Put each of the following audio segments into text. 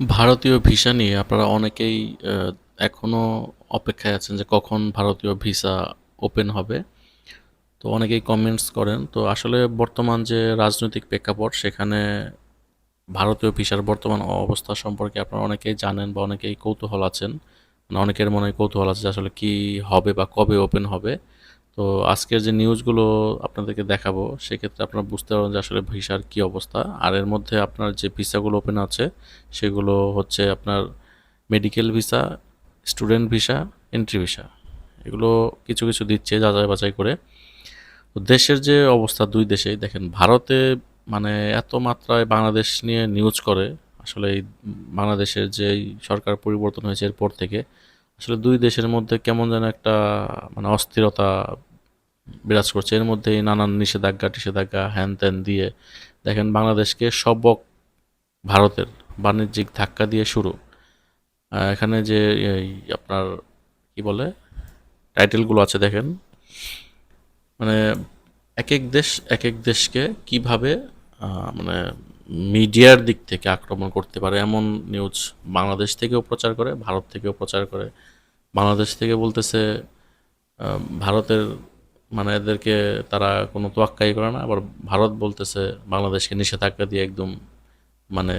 ভারতীয় ভিসা নিয়ে আপনারা অনেকেই আহ, এখনও অপেক্ষায় আছেন যে কখন ভারতীয় ভিসা ওপেন হবে। তো অনেকেই কমেন্টস করেন। তো আসলে বর্তমান যে রাজনৈতিক প্রেক্ষাপট সেখানে ভারতীয় ভিসার বর্তমান অবস্থা সম্পর্কে আপনারা অনেকেই জানেন বা অনেকেই কৌতূহল আছেন। মানে অনেকের মনে কৌতূহল আছে যে আসলে কি হবে বা কবে ওপেন হবে। তো আজকের যে নিউজগুলো আপনাদেরকে দেখাবো, সেক্ষেত্রে আপনারা বুঝতে পারবেন যে আসলে ভিসার কি অবস্থা। আর এর মধ্যে আপনার যে ভিসাগুলো ওপেন আছে, সেগুলো হচ্ছে আপনার medical visa student visa entry visa এগুলো কিছু কিছু দিচ্ছে যাচাই বাছাই করে। তো দেশের যে অবস্থা দুই দেশেই, দেখেন ভারতে মানে এত মাত্রায় বাংলাদেশ নিয়ে নিউজ করে, আসলে এই বাংলাদেশের যে সরকার পরিবর্তন হয়েছে এরপর থেকে, আসলে দুই দেশের মধ্যে কেমন যেন একটা মানে অস্থিরতা বিরাজ করছে। এর মধ্যেই নানান নিষেধাজ্ঞা, টিষেধাজ্ঞা, হ্যান ত্যান দিয়ে দেখেন বাংলাদেশকে সবক ভারতের বাণিজ্যিক ধাক্কা দিয়ে শুরু। এখানে যে আপনার কি বলে, টাইটেলগুলো আছে দেখেন। মানে এক এক দেশ এক এক দেশকে কীভাবে মানে মিডিয়ার দিক থেকে আক্রমণ করতে পারে, এমন নিউজ বাংলাদেশ থেকেও প্রচার করে, ভারত থেকেও প্রচার করে। বাংলাদেশ থেকে বলতেছে ভারতের মানে এদেরকে তারা কোনো তোয়াক্কাই করে না। আবার ভারত বলতেছে, বাংলাদেশকে নিষেধাজ্ঞা দিয়ে একদম মানে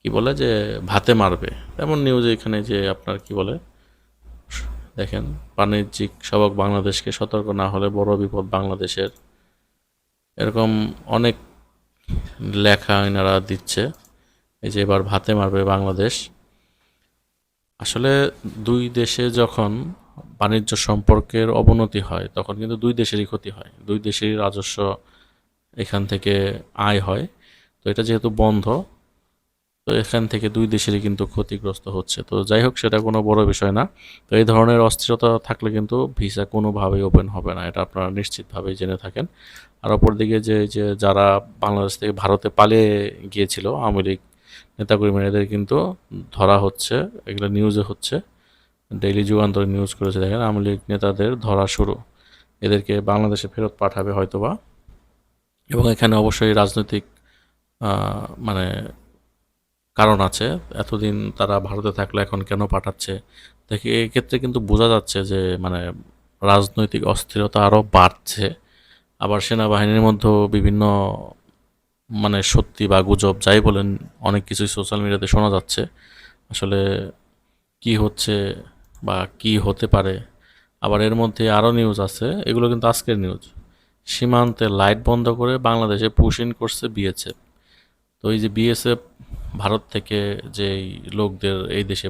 কি বলে যে ভাতে মারবে। এমন নিউজ এখানে যে আপনার কি বলে, দেখেন, বাণিজ্যিক সবক বাংলাদেশকে সতর্ক না হলে বড় বিপদ বাংলাদেশের। এরকম অনেক লেখা এনারা দিচ্ছে, এই যে এবার ভাতে মারবে বাংলাদেশ। আসলে দুই দেশে যখন বাণিজ্য সম্পর্কের অবনতি হয়, তখন কিন্তু দুই দেশেরই ক্ষতি হয়। দুই দেশেরই রাজস্ব এখান থেকে আয় হয়। তো এটা যেহেতু বন্ধ, তো এখান থেকে দুই দেশেরই কিন্তু ক্ষতিগ্রস্ত হচ্ছে। তো যাই হোক, সেটা কোনো বড় বিষয় না। তো এই ধরনের অস্থিরতা থাকলে কিন্তু ভিসা কোনোভাবেই ওপেন হবে না, এটা আপনারা নিশ্চিতভাবেই জেনে থাকেন। আর অপরদিকে যে যে যারা বাংলাদেশ থেকে ভারতে পালিয়ে গিয়েছিল, আওয়ামী লীগ নেতাকর্মীরা, এদের কিন্তু ধরা হচ্ছে, এগুলো নিউজে হচ্ছে। ডেইলি যুগান্তর নিউজ করেছে, দেখেন, আওয়ামী লীগ নেতাদের ধরা শুরু। এদেরকে বাংলাদেশে ফেরত পাঠাবে হয়তোবা। এবং এখানে অবশ্যই রাজনৈতিক মানে কারণ আছে। এতদিন তারা ভারতে থাকলে এখন কেন পাঠাচ্ছে? দেখে, এক্ষেত্রে কিন্তু বোঝা যাচ্ছে যে মানে রাজনৈতিক অস্থিরতা আরও বাড়ছে। আবার সেনাবাহিনীর মধ্যেও বিভিন্ন মানে সত্যি বা গুজব, যাই বলেন, অনেক কিছুই সোশ্যাল মিডিয়াতে শোনা যাচ্ছে। আসলে কি হচ্ছে? বা কি হতে পারে। আবার এর মধ্যে আরও নিউজ আছে, এগুলো কিন্তু আজকের নিউজ সীমান্তে লাইট বন্ধ করে বাংলাদেশে পুশ ইন করছে বিএসএফ তো এই যে বিএসএফ ভারত থেকে যেই লোকদের এই দেশে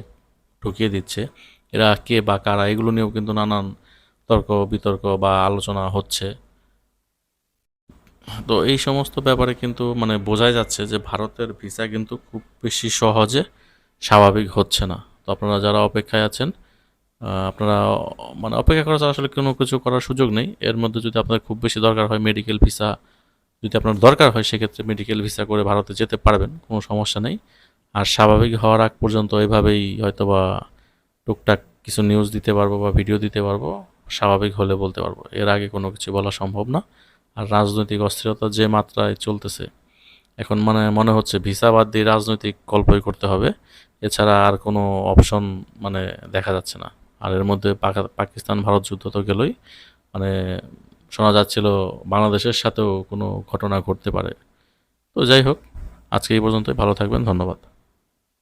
ঢুকিয়ে দিচ্ছে, এরা কে বা কারা, এগুলো নিয়েও কিন্তু নানান তর্ক, বিতর্ক বা আলোচনা হচ্ছে। তো এই সমস্ত ব্যাপারে কিন্তু মানে বোঝাই যাচ্ছে যে ভারতের ভিসা কিন্তু খুব বেশি সহজে স্বাভাবিক হচ্ছে না। তো আপনারা যারা অপেক্ষায় আছেন আপনারা মানে অপেক্ষা করা ছাড়া আসলে কোনো কিছু করার সুযোগ নেই। এর মধ্যে যদি আপনার খুব বেশি দরকার হয় মেডিকেল ভিসা যদি আপনার দরকার হয়, সেক্ষেত্রে মেডিকেল ভিসা করে ভারতে যেতে পারবেন, কোনো সমস্যা নেই। আর স্বাভাবিক হওয়ার আগ পর্যন্ত এভাবেই হয়তোবা টুকটাক কিছু নিউজ দিতে পারব বা ভিডিও দিতে পারব, স্বাভাবিক হলে বলতে পারব। এর আগে কোনো কিছু বলা সম্ভব না। আর রাজনৈতিক অস্থিরতা যে মাত্রায় চলতেছে, এখন মানে মনে হচ্ছে ভিসা বাদ দিয়ে রাজনৈতিক গল্পই করতে হবে। এছাড়া আর কোনো অপশন মানে দেখা যাচ্ছে না। আর এর মধ্যে পাকা- পাকিস্তান ভারত যুদ্ধ তো গেলই। মানে শোনা যাচ্ছিল বাংলাদেশের সাথেও কোনো ঘটনা ঘটতে পারে। তো যাই হোক, আজকে এই পর্যন্তই। ভালো থাকবেন, ধন্যবাদ।